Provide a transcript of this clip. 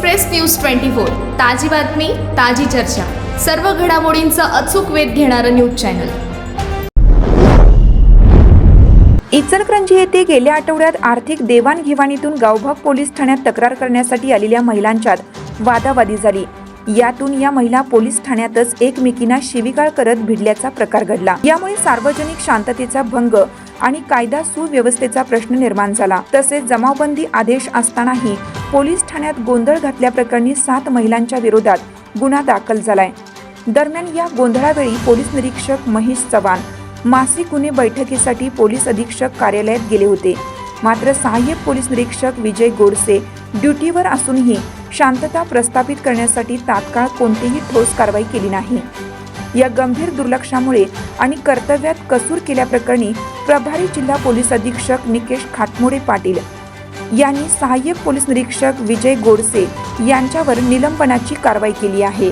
Express news twenty four. ताजी बातमी ताजी चर्चा. सर्व घडामोडींचा अचूक वेध घेणारं न्यूज चॅनल. इचलकरंजी येथे गेल्या आठवड्यात आर्थिक देवाणघेवाणीतून गावभाग पोलीस ठाण्यात तक्रार करण्यासाठी आलेल्या महिलांच्यात वादावादी झाली. यातून या महिला पोलीस ठाण्यातच एकमेकींना शिवीगाळ करत भिडल्याचा प्रकार घडला. यामुळे सार्वजनिक शांततेचा भंग आणि कायदा सुव्यवस्थेचा प्रश्न निर्माण झाला. तसेच जमावबंदी आदेश असतानाही पोलीस ठाण्यात गोंधळ घातल्याप्रकरणी सात महिलांच्या विरोधात गुन्हा दाखल झालाय. दरम्यान या गोंधळावेळी पोलीस निरीक्षक महेश चव्हाण मासिक गुन्हे बैठकीसाठी पोलीस अधीक्षक कार्यालयात गेले होते. मात्र सहाय्यक पोलीस निरीक्षक विजय गोडसे ड्युटीवर असूनही शांतता प्रस्थापित करण्यासाठी तात्काळ कोणतीही ठोस कारवाई केली नाही. या गंभीर दुर्लक्षामुळे आणि कर्तव्यात कसूर केल्याप्रकरणी प्रभारी जिल्हा पोलीस अधीक्षक निकेश खाटमोडे पाटील यांनी सहाय्यक पोलीस निरीक्षक विजय गोडसे यांच्यावर निलंबनाची कारवाई केली आहे.